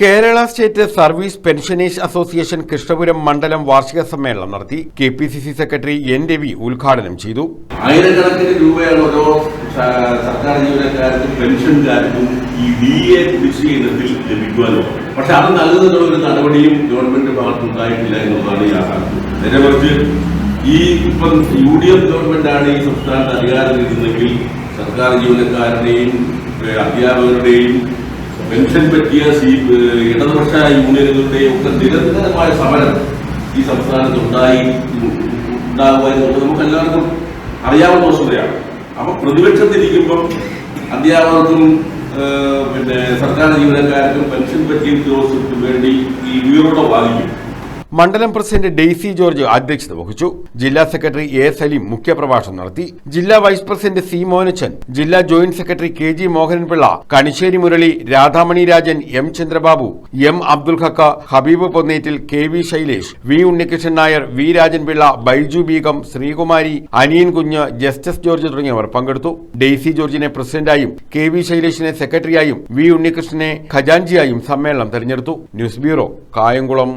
Kerala state service pensioners association Krishnapuram മണ്ഡലം വാർഷിക സമ്മേളനം നടത്തി K P C C secretary N Ravi ഉദ്ഘാടനം ചെയ്തു. ആയിരക്കണക്കിന് രൂപയാണ് ഓരോ സർക്കാർ ജീവനക്കാർക്കും പെൻഷൻകാർക്കും ഈ ഡി എ കുടിശ്ശിക ലഭിക്കുവാനോ. പക്ഷെ അത് നൽകുന്നതിനുള്ള ഒരു നടപടിയും ഗവൺമെന്റ് ഭാഗത്ത് ഉണ്ടായിട്ടില്ല എന്നുള്ളതാണ് യാഥാർത്ഥ്യം. നേരെ മറിച്ച് ഈ ഇപ്പം യു ഡി എഫ് ഗവൺമെന്റാണ് ഈ സംസ്ഥാനത്ത് അധികാരത്തിലിരുന്നെങ്കിൽ സർക്കാർ ജീവനക്കാരുടെയും അധ്യാപകരുടെയും പെൻഷൻ പറ്റിയ ഇടതുപക്ഷ യൂണിയനുകളുടെ ഒക്കെ നിരന്തരമായ സമരം ഈ സംസ്ഥാനത്ത് ഉണ്ടായി ഉണ്ടാകുക എന്നുള്ളത് നമുക്ക് എല്ലാവർക്കും അറിയാവുന്ന വസ്തുതയാണ്. അപ്പൊ പ്രതിപക്ഷത്തിരിക്കുമ്പം അധ്യാപകർക്കും പിന്നെ സർക്കാർ ജീവനക്കാർക്കും പെൻഷൻ പറ്റിയ ഉദ്യോഗസ്ഥർക്കും വേണ്ടി ഈ ഉയർവുടെ ബാധിക്കും മണ്ഡലം പ്രസിഡന്റ് ഡെയ്സി ജോർജ് അധ്യക്ഷത വഹിച്ചു. ജില്ലാ സെക്രട്ടറി എ സലീം മുഖ്യപ്രഭാഷണം നടത്തി. ജില്ലാ വൈസ് പ്രസിഡന്റ് സി മോനച്ചൻ ജില്ലാ joint secretary K G Mohanan Pillai Kanisseri Murali Radhamani Rajan M Chandrababu M Abdul Haq Habeeb Ponnettil K V Shailesh V Unnikrishnan Nair V Rajanpillai Baiju Beegum Sreekumari Aniyan Kunju justice George തുടങ്ങിയവർ പങ്കെടുത്തു. Daisy ജോർജിനെ പ്രസിഡന്റായും K V ശൈലേഷിനെ സെക്രട്ടറിയായും V ഉണ്ണികൃഷ്ണനെ ഖജാൻജിയായും സമ്മേളനം തെരഞ്ഞെടുത്തു. News bureau Kayamkulam.